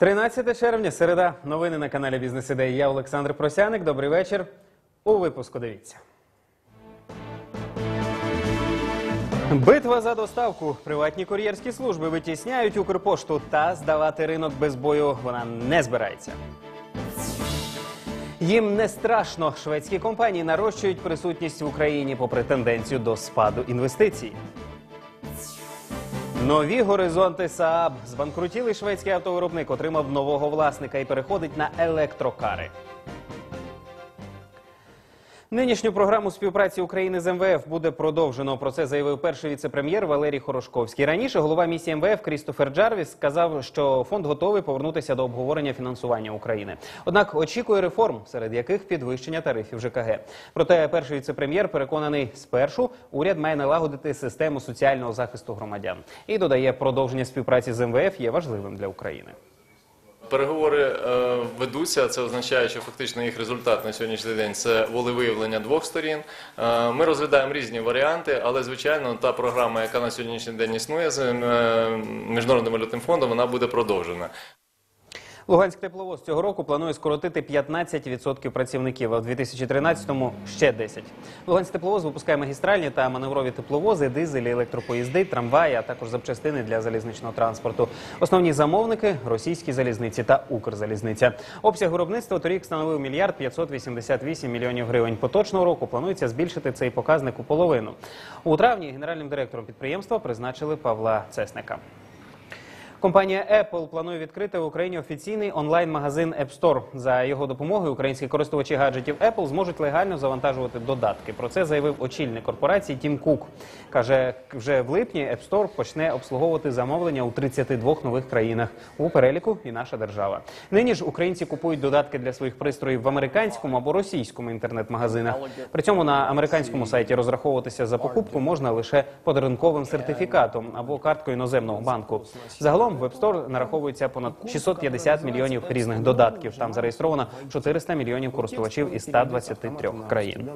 13 червня, середа. Новини на каналі Бізнес Ідеї. Я Олександр Просяник. Добрий вечір. У випуску дивіться. Битва за доставку. Приватні кур'єрські служби витісняють Укрпошту та здавати ринок без бою вона не збирається. Їм не страшно. Шведські компанії нарощують присутність в Україні попри тенденцію до спаду інвестицій. Нові горизонти Saab. Збанкрутілий шведський автовиробник отримав нового власника і переходить на електрокари. Нинішню програму співпраці України з МВФ буде продовжено. Про це заявив перший віце-прем'єр Валерій Хорошковський. Раніше голова місії МВФ Крістофер Джарвіс сказав, що фонд готовий повернутися до обговорення фінансування України. Однак очікує реформ, серед яких підвищення тарифів ЖКГ. Проте перший віце-прем'єр переконаний, спершу уряд має налагодити систему соціального захисту громадян і додає, продовження співпраці з МВФ є важливим для України. Переговори е, ведуться. Це означає, що фактично їх результат на сьогоднішній день це волевиявлення двох сторін. Е, ми розглядаємо різні варіанти, але звичайно, та програма, яка на сьогоднішній день існує з е, міжнародним валютним фондом, вона буде продовжена. Луганськ тепловоз цього року планує скоротити 15% працівників, а в 2013-му – ще 10. Луганськ тепловоз випускає магістральні та маневрові тепловози, дизелі, електропоїзди, трамваї, а також запчастини для залізничного транспорту. Основні замовники – російські залізниці та Укрзалізниця. Обсяг виробництва торік становив мільярд 588 мільйонів гривень. Поточного року планується збільшити цей показник у половину. У травні генеральним директором підприємства призначили Павла Цесника. Компанія Apple планує відкрити в Україні офіційний онлайн-магазин App Store. За його допомогою українські користувачі гаджетів Apple зможуть легально завантажувати додатки. Про це заявив очільник корпорації Тім Кук. Каже, вже в липні App Store почне обслуговувати замовлення у 32 нових країнах. У переліку і наша держава. Нині ж українці купують додатки для своїх пристроїв в американському або російському інтернет-магазинах. При цьому на американському сайті розраховуватися за покупку можна лише подарунковим сертифікатом або карткою іноземного банку. Загалом в App Store нараховується понад 650 мільйонів різних додатків. Там зареєстровано 400 мільйонів користувачів із 123 країн.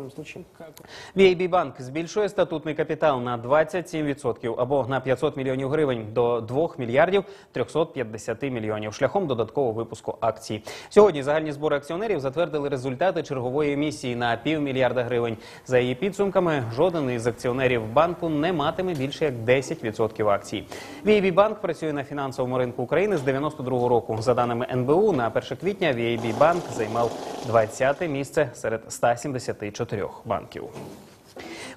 VAB Банк збільшує статутний капітал на 27% або на 500 мільйонів гривень до 2 мільярдів 350 мільйонів шляхом додаткового випуску акцій. Сьогодні загальні збори акціонерів затвердили результати чергової емісії на півмільярда гривень. За її підсумками, жоден із акціонерів банку не матиме більше як 10% акцій. VAB Банк працює на фінансовому ринку України з 92 року. За даними НБУ, на 1 квітня VAB Банк займав 20 місце серед 174 банків.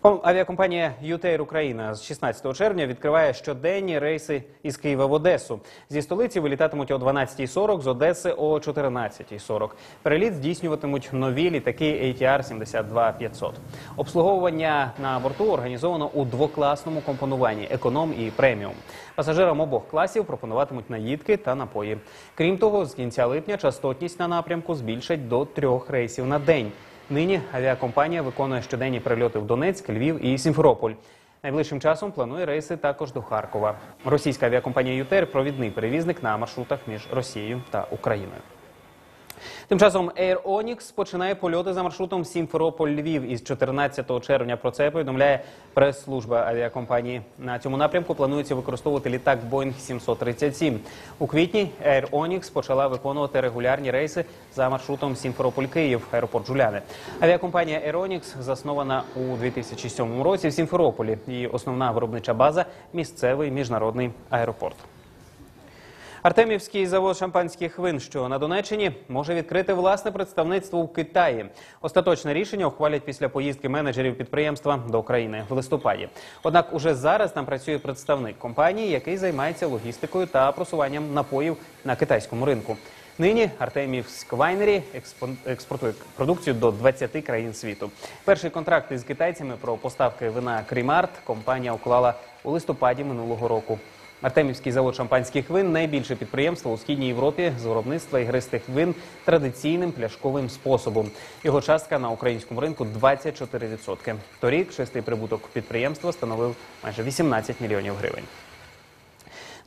Ком- Авіакомпанія «Ютейр Україна з 16 червня відкриває щоденні рейси із Києва в Одесу. Зі столиці вилітатимуть о 12.40, з Одеси о 14.40. Переліт здійснюватимуть нові літаки ATR 72500. Обслуговування на борту організовано у двокласному компонуванні економ і преміум. Пасажирам обох класів пропонуватимуть наїдки та напої. Крім того, з кінця липня частотність на напрямку збільшать до трьох рейсів на день. Нині авіакомпанія виконує щоденні прильоти в Донецьк, Львів і Сімферополь. Найближчим часом планує рейси також до Харкова. Російська авіакомпанія «Ютер» – провідний перевізник на маршрутах між Росією та Україною. Тим часом Air Onyx починає польоти за маршрутом Сімферополь-Львів із 14 червня. Про це повідомляє прес-служба авіакомпанії. На цьому напрямку планується використовувати літак Boeing 737. У квітні Air Onyx почала виконувати регулярні рейси за маршрутом Сімферополь-Київ, аеропорт Жуляни. Авіакомпанія Air Onyx заснована у 2007 році в Сімферополі. Її основна виробнича база місцевий міжнародний аеропорт. Артемівський завод шампанських вин, що на Донеччині, може відкрити власне представництво у Китаї. Остаточне рішення ухвалять після поїздки менеджерів підприємства до України в листопаді. Однак уже зараз там працює представник компанії, який займається логістикою та просуванням напоїв на китайському ринку. Нині Артемівськ Вайнері експортує продукцію до 20 країн світу. Перший контракт із китайцями про поставки вина Крімарт компанія уклала у листопаді минулого року. Артемівський завод шампанських вин найбільше підприємство у східній Європі з виробництва ігристих вин традиційним пляшковим способом. Його частка на українському ринку 24%. Торік чистий прибуток підприємства становив майже 18 мільйонів гривень.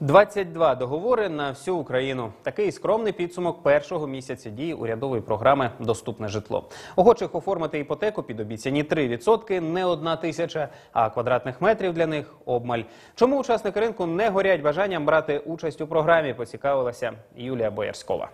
22 договори на всю Україну. Такий скромний підсумок першого місяця дії урядової програми Доступне житло. Охочих оформити іпотеку під обіцяні 3% не одна тисяча, а квадратних метрів для них обмаль. Чому учасники ринку не горять бажанням брати участь у програмі? Поцікавилася Юлія Боярськова.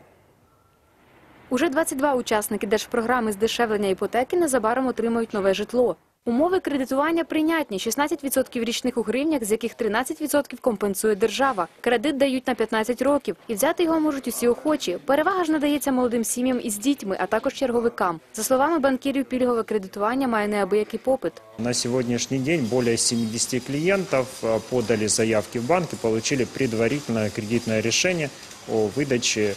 Уже 22 учасники держпрограми здешевлення іпотеки незабаром отримають нове житло. Умови кредитування прийнятні – 16% річних у гривнях, з яких 13% компенсує держава. Кредит дають на 15 років, і взяти його можуть усі охочі. Перевага ж надається молодим сім'ям із дітьми, а також черговикам. За словами банкірів, пільгове кредитування має неабиякий попит. На сегодняшний день более 70 клиентов э, подали заявки в банк и получили предварительное кредитное решение о выдаче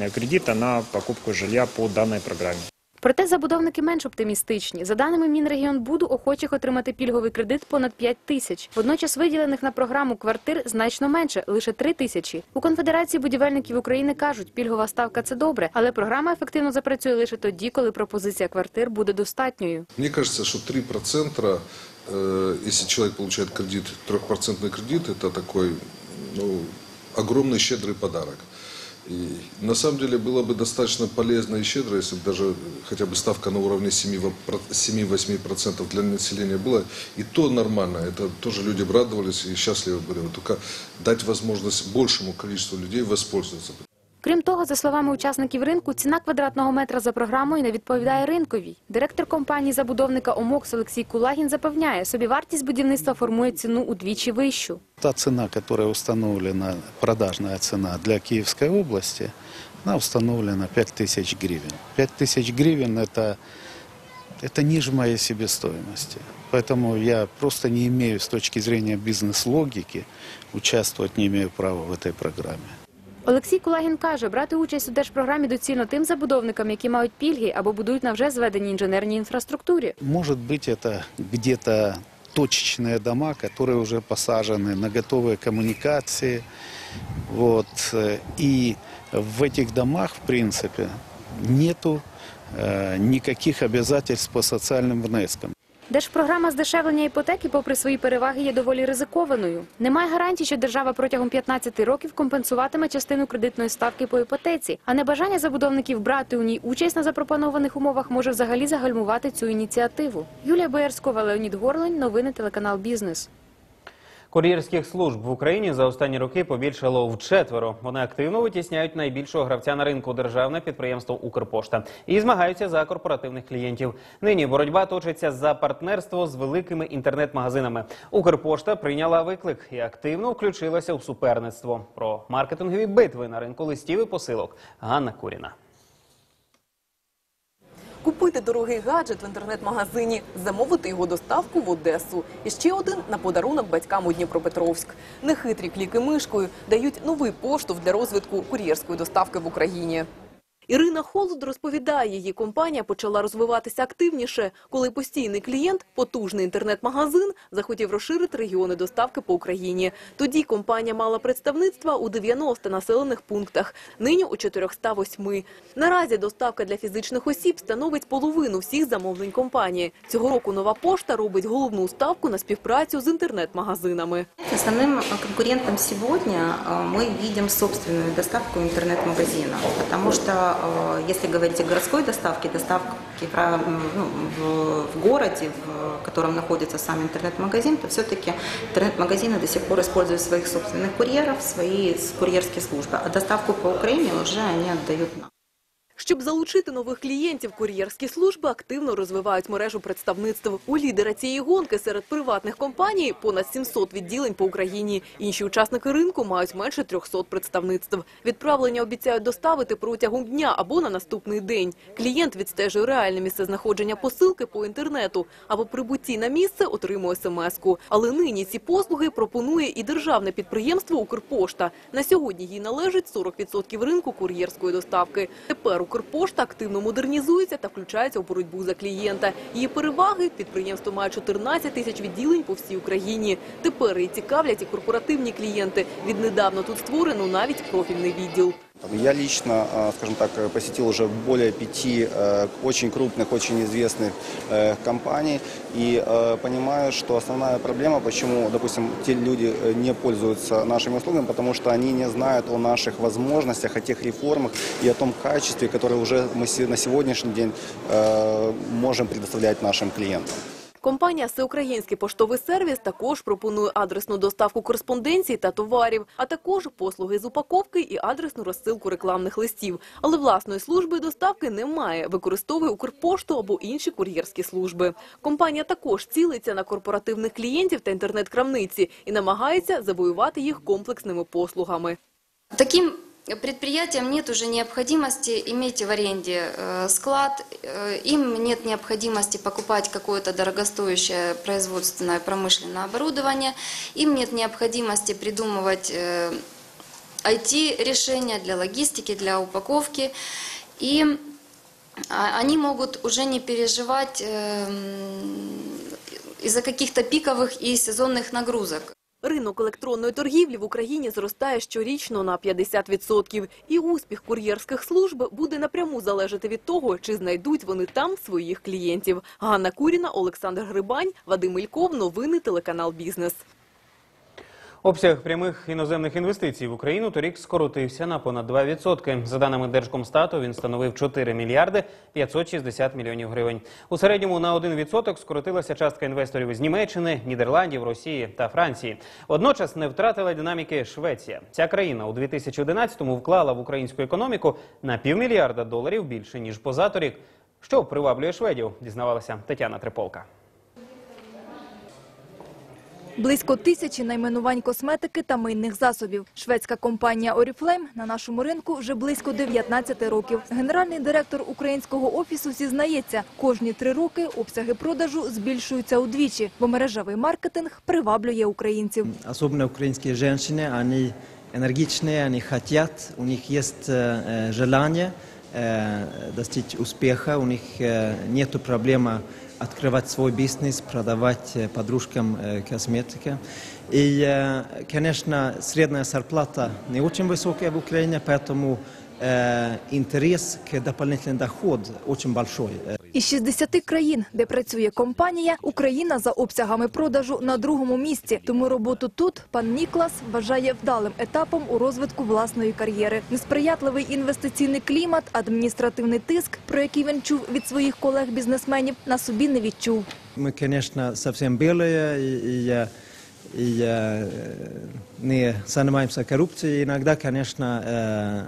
э, кредита на покупку жилья по данной программе. Проте забудовники менш оптимістичні. За даними Мінрегіонбуду, охочих отримати пільговий кредит понад 5 тисяч. Водночас виділених на програму квартир значно менше – лише 3 тисячі. У Конфедерації будівельників України кажуть, пільгова ставка – це добре, але програма ефективно запрацює лише тоді, коли пропозиція квартир буде достатньою. Мне кажется, что 3%, э, если человек получает кредит, трехпроцентный кредит, это такой ну, огромный щедрый подарок. И на самом деле было бы достаточно полезно и щедро, если бы даже хотя бы ставка на уровне 7-8% 7-8% для населения была. И то нормально, это тоже люди бы радовались и счастливы были. Только дать возможность большему количеству людей воспользоваться. Крім того, за словами учасників ринку, ціна квадратного метра за програмою не відповідає ринковій. Директор компанії забудовника «Омокс» Олексій Кулагін запевняє, собівартість будівництва формує ціну удвічі вищу. Та цена, которая установлена, продажная цена для Киевской области, она установлена 5 тысяч гривен. 5 тысяч гривен это, это ниже моей себестоимости. Поэтому я просто не имею с точки зрения бизнес-логики, участвовать не имею права в этой программе. Олексій Кулагін каже, брати участь у держпрограмі доцільно тим забудовникам, які мають пільги або будують на вже зведеній інженерній інфраструктурі. Может быть, это где-то точечные дома, которые уже посажены на готовые коммуникации. Вот. э, И в этих домах, в принципе, нету э, никаких обязательств по социальным внескам. Держпрограма здешевлення іпотеки, попри свої переваги, є доволі ризикованою. Немає гарантій, що держава протягом 15 років компенсуватиме частину кредитної ставки по іпотеці, а небажання забудовників брати у ній участь на запропонованих умовах може взагалі загальмувати цю ініціативу. Юлія Боярськова, Леонід Горлень, новини телеканал Бізнес. Кур'єрських служб в Україні за останні роки побільшало вчетверо. Вони активно витісняють найбільшого гравця на ринку державне підприємство Укрпошта і змагаються за корпоративних клієнтів. Нині боротьба точиться за партнерство з великими інтернет-магазинами. Укрпошта прийняла виклик і активно включилася у суперництво. Про маркетингові битви на ринку листів і посилок. Ганна Куріна. Купити дорогий гаджет в інтернет-магазині, замовити його доставку в Одесу. І ще один на подарунок батькам у Дніпропетровськ. Нехитрі кліки мишкою дають новий поштовх для розвитку кур'єрської доставки в Україні. Ірина Холод розповідає, її компанія почала розвиватися активніше, коли постійний клієнт, потужний інтернет-магазин, захотів розширити регіони доставки по Україні. Тоді компанія мала представництва у 90 населених пунктах, нині у 408. Наразі доставка для фізичних осіб становить половину всіх замовлень компанії. Цього року нова пошта робить головну ставку на співпрацю з інтернет-магазинами. Основным э, конкурентом сегодня э, мы видим собственную доставку интернет-магазина, потому что э, если говорить о городской доставке, доставке ну, в- городе, в котором находится сам интернет-магазин, то все-таки интернет-магазины до сих пор используют своих собственных курьеров, свои курьерские службы, а доставку по Украине уже они отдают нам. Щоб залучити нових клієнтів, кур'єрські служби активно розвивають мережу представництв. У лідера цієї гонки серед приватних компаній понад 700 відділень по Україні. Інші учасники ринку мають менше 300 представництв. Відправлення обіцяють доставити протягом дня або на наступний день. Клієнт відстежує реальне місце знаходження посилки по інтернету, а по прибутті на місце отримує смс-ку. Але нині ці послуги пропонує і державне підприємство «Укрпошта». На сьогодні їй належить 40% ринку кур'єрської доставки. Тепер «Укрпошта» активно модернізується та включається у боротьбу за клієнта. Її переваги – підприємство має 14 тисяч відділень по всій Україні. Тепер її цікавлять і корпоративні клієнти. Віднедавна тут створено навіть профільний відділ. Я лично, э, скажем так, э, посетил уже более пяти э, очень крупных, очень известных э, компаний и э, понимаю, что основная проблема, почему, допустим, те люди э, не пользуются нашими услугами, потому что они не знают о наших возможностях, о тех реформах и о том качестве, которое уже мы се- на сегодняшний день э, можем предоставлять нашим клиентам. Компанія «Всеукраїнський поштовий сервіс» також пропонує адресну доставку кореспонденції та товарів, а також послуги з упаковки і адресну розсилку рекламних листів. Але власної служби доставки немає, використовує Укрпошту або інші кур'єрські служби. Компанія також цілиться на корпоративних клієнтів та інтернет-крамниці і намагається завоювати їх комплексними послугами. Таким предприятиям нет уже необходимости иметь в аренде э, склад, э, им нет необходимости покупать какое-то дорогостоящее производственное промышленное оборудование, им нет необходимости придумывать э, IT-решения для логистики, для упаковки. И а, они могут уже не переживать эм, из-за каких-то пиковых и сезонных нагрузок. Ринок електронної торгівлі в Україні зростає щорічно на 50%. І успіх кур'єрських служб буде напряму залежати від того, чи знайдуть вони там своїх клієнтів. Ганна Куріна, Олександр Грибань, Вадим Ільков. Новини телеканал «Бізнес». Обсяг прямих іноземних інвестицій в Україну торік скоротився на понад 2%. За даними Держкомстату, він становив 4 мільярди 560 мільйонів гривень. У середньому на 1% скоротилася частка інвесторів із Німеччини, Нідерландів, Росії та Франції. Водночас не втратила динаміки Швеція. Ця країна у 2011-му вклала в українську економіку на півмільярда доларів більше ніж позаторік. Що приваблює шведів, дізнавалася Тетяна Триполка. Близько тисячі найменувань косметики та мийних засобів. Шведська компанія Oriflame на нашому ринку вже близько 19 років. Генеральний директор українського офісу зізнається, кожні три роки обсяги продажу збільшуються удвічі, бо мережевий маркетинг приваблює українців. особенно украинские женщины, они энергичные, они хотят, у них есть э, желание э, Достичь успеха, у них э, нет проблемы открывать свой бизнес, продавать э, подружкам э, косметика. И, э, конечно, средняя зарплата не очень высокая в Украине, поэтому э, интерес к дополнительный доход очень большой. Э, Із 60 країн, де працює компанія, Україна за обсягами продажу на другому місці. Тому роботу тут пан Ніклас вважає вдалим етапом у розвитку власної кар'єри. Несприятливий інвестиційний клімат, адміністративний тиск, про який він чув від своїх колег-бізнесменів, на собі не відчув. Мы, конечно, совсем белые и, и, э, и, э, не занимаемся коррупцией. Иногда, конечно, э,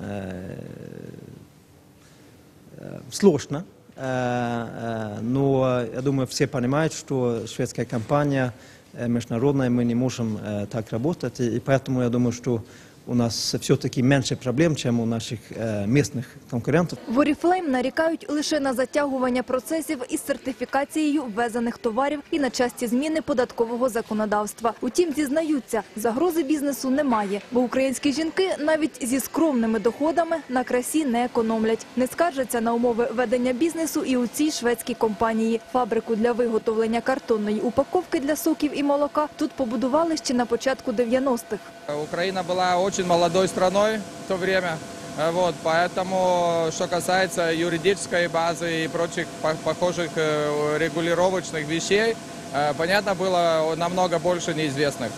э, сложно. Э, э, Но я думаю, все понимают, что шведская компания э, международная, мы не можем э, так работать. И и поэтому я думаю, что у нас все-таки меньше проблем, чем у наших э, местных конкурентов. В Oriflame нарікають лише на затягування процесів із сертифікацією ввезених товарів і на часті зміни податкового законодавства. Утім, зізнаються, загрози бізнесу немає, бо українські жінки навіть зі скромними доходами на красі не економлять. Не скаржаться на умови ведення бізнесу і у цій шведській компанії. Фабрику для виготовлення картонної упаковки для соків і молока тут побудували ще на початку 90-х. Украина была очень молодой страной в то время. Э, Вот, поэтому, что касается юридической базы и прочих по- похожих э, регулировочных вещей, э, понятно было намного больше неизвестных.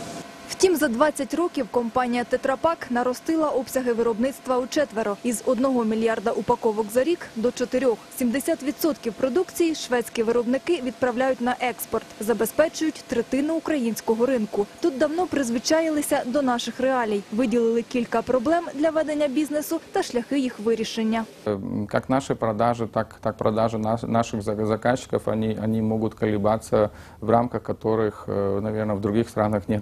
Втім, за 20 років компанія «Тетрапак» наростила обсяги виробництва у четверо. Із 1 мільярда упаковок за рік до 4. 70% продукції шведські виробники відправляють на експорт, забезпечують третину українського ринку. Тут давно призвичаїлися до наших реалій, виділили кілька проблем для ведення бізнесу та шляхи їх вирішення. М, Как наши продажи, так, так продажи нас- наших за- заказчиков, они, они могут колебаться в рамках которых, наверное, в других странах не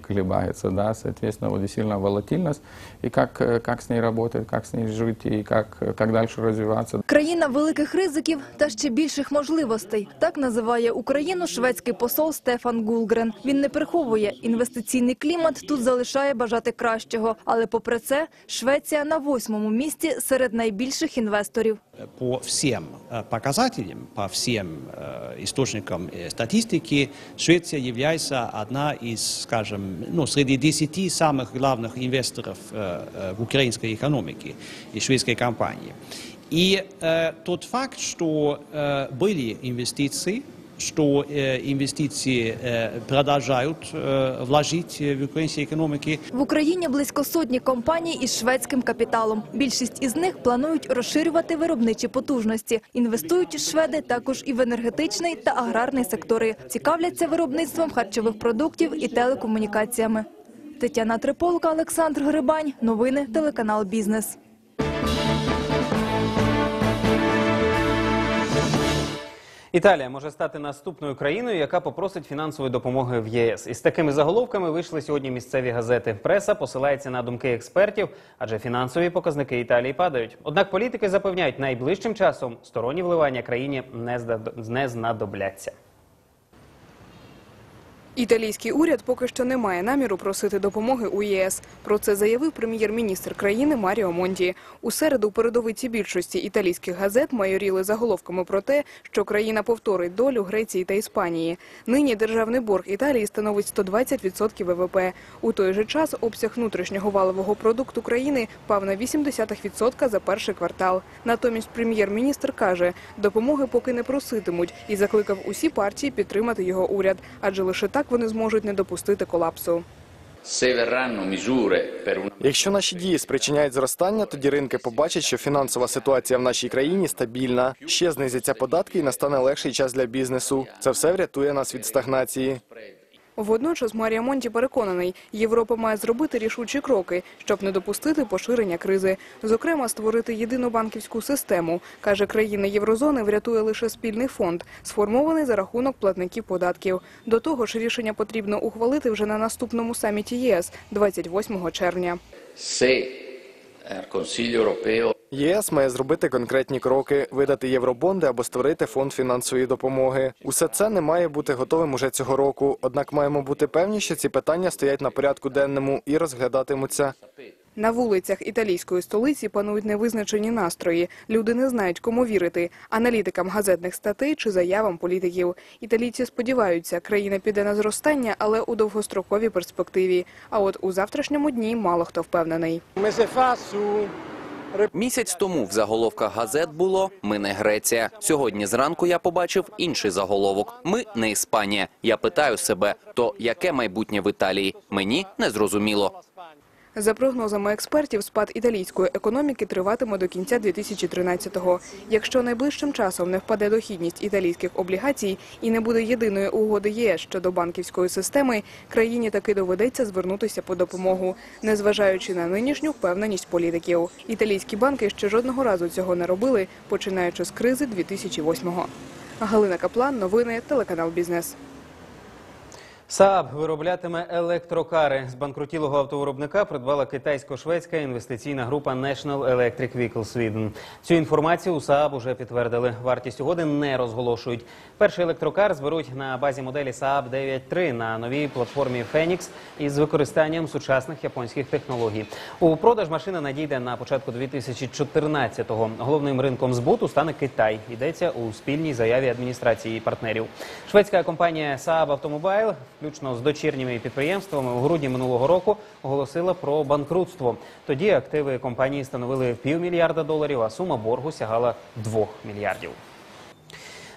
колебается. Да? Соответственно, вот действительно волатильность. И как, э, как с ней работать, как с ней жить и как, э, как дальше развиваться. Країна великих ризиків та ще більших можливостей. Так називає Україну шведський посол Стефан Гулгрен. Він не приховує. Інвестиційний клімат тут залишає бажати кращого. Але попри це, Швеція на восьмому місці серед найбільших інвесторів. По всем э, показателям, по всем э, источникам э, статистики, Швеция является одна из, скажем, ну, среди среди десяти самых главных инвесторов э, э, в украинской экономике и шведской компании. И э, тот факт, что э, были инвестиции, что э, инвестиции э, продолжают э, вложить э, в украинской экономике, В Україні близько сотні компаній із шведським капіталом. Більшість із них планують розширювати виробничі потужності. Інвестують шведи також і в енергетичний та аграрний сектори. Цікавляться виробництвом харчових продуктів і телекомунікаціями. Тетяна Триполка, Олександр Грибань. Новини телеканал Бізнес. Італія може стати наступною країною, яка попросить фінансової допомоги в ЄС. Із такими заголовками вийшли сьогодні місцеві газети. Преса посилається на думки експертів, адже фінансові показники Італії падають. Однак політики запевняють, найближчим часом сторонні вливання країні не знадобляться. Італійський уряд поки що не має наміру просити допомоги у ЄС. Про це заявив прем'єр-міністр країни Маріо Монті. У середу передовиці більшості італійських газет майоріли заголовками про те, що країна повторить долю Греції та Іспанії. Нині державний борг Італії становить 120% ВВП. У той же час обсяг внутрішнього валового продукту країни пав на 0,8% за перший квартал. Натомість прем'єр-міністр каже, допомоги поки не проситимуть і закликав усі партії підтримати його уряд, адже лише так вони зможуть не допустити колапсу. Якщо наші дії спричиняють зростання, тоді ринки побачать, що фінансова ситуація в нашій країні стабільна. Ще знизяться податки і настане легший час для бізнесу. Це все врятує нас від стагнації. Водночас Марія Монті переконаний, Європа має зробити рішучі кроки, щоб не допустити поширення кризи. Зокрема, створити єдину банківську систему. Каже, країни єврозони врятує лише спільний фонд, сформований за рахунок платників податків. До того ж, рішення потрібно ухвалити вже на наступному саміті ЄС 28 червня. ЄС має зробити конкретні кроки, видати євробонди або створити фонд фінансової допомоги. Усе це не має бути готовим уже цього року. Однак маємо бути певні, що ці питання стоять на порядку денному і розглядатимуться. На вулицях італійської столиці панують невизначені настрої. Люди не знають, кому вірити – аналітикам газетних статей чи заявам політиків. Італійці сподіваються, країна піде на зростання, але у довгостроковій перспективі. А от у завтрашньому дні мало хто впевнений. Місяць тому в заголовках газет було «Ми не Греція». Сьогодні зранку я побачив інший заголовок «Ми не Іспанія». Я питаю себе, то яке майбутнє в Італії? Мені не зрозуміло. За прогнозами експертів, спад італійської економіки триватиме до кінця 2013-го. Якщо найближчим часом не впаде дохідність італійських облігацій і не буде єдиної угоди ЄС щодо банківської системи, країні таки доведеться звернутися по допомогу, незважаючи на нинішню впевненість політиків. Італійські банки ще жодного разу цього не робили, починаючи з кризи 2008-го. Галина Каплан, новини, телеканал Бізнес. Saab вироблятиме електрокари. З банкрутілого автовиробника придбала китайсько-шведська інвестиційна група National Electric Vehicle Sweden. Цю інформацію у Saab уже підтвердили. Вартість угоди не розголошують. Перший електрокар зберуть на базі моделі Saab 9.3 на новій платформі Phoenix із використанням сучасних японських технологій. У продаж машина надійде на початку 2014-го. Головним ринком збуту стане Китай. Йдеться у спільній заяві адміністрації партнерів. Шведська компанія Saab Automobile включно з дочірніми підприємствами у грудні минулого року оголосила про банкрутство. Тоді активи компанії становили півмільярда доларів, а сума боргу сягала двох мільярдів.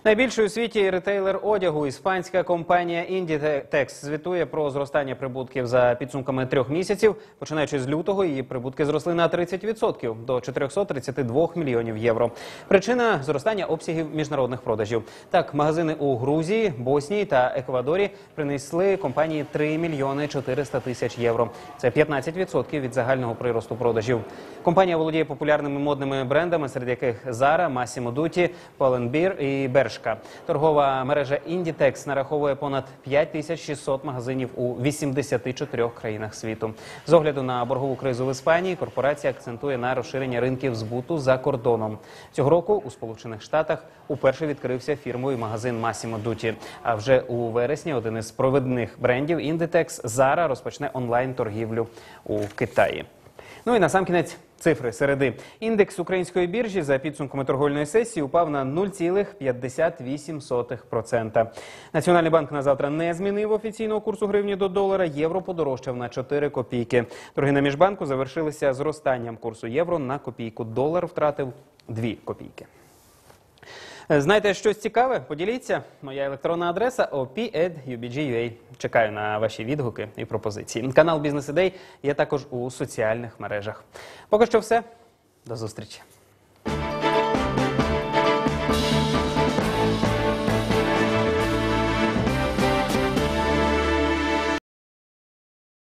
Найбільший у світі ретейлер одягу іспанська компанія Inditex звітує про зростання прибутків за підсумками трьох місяців. Починаючи з лютого, її прибутки зросли на 30% до 432 мільйонів євро. Причина зростання обсягів міжнародних продажів. Так, магазини у Грузії, Боснії та Еквадорі принесли компанії 3 мільйони 400 тисяч євро. Це 15% від загального приросту продажів. Компанія володіє популярними модними брендами, серед яких Zara, Massimo Dutti, Pull&Bear і Bershka. Торгова мережа Inditex нараховує понад 5600 магазинів у 84 країнах світу. З огляду на боргову кризу в Іспанії корпорація акцентує на розширення ринків збуту за кордоном. Цього року у Сполучених Штатах уперше відкрився фірмовий магазин Massimo Dutti. А вже у вересні один із провідних брендів Inditex Zara розпочне онлайн торгівлю у Китаї. Ну і насамкінець Цифри середи. Індекс української біржі за підсумками торгольної сесії упав на 0,58%. Національний банк на завтра не змінив офіційного курсу гривні до долара. Євро подорожчав на 4 копійки. Торги на міжбанку завершилися зростанням курсу євро на копійку. Долар втратив 2 копійки. Е, Знаєте щось цікаве? Поділіться. Моя електронна адреса op.ubg.ua. Чекаю на ваші відгуки і пропозиції. Канал Бізнес Ідей є також у соціальних мережах. Поки що все. До зустрічі.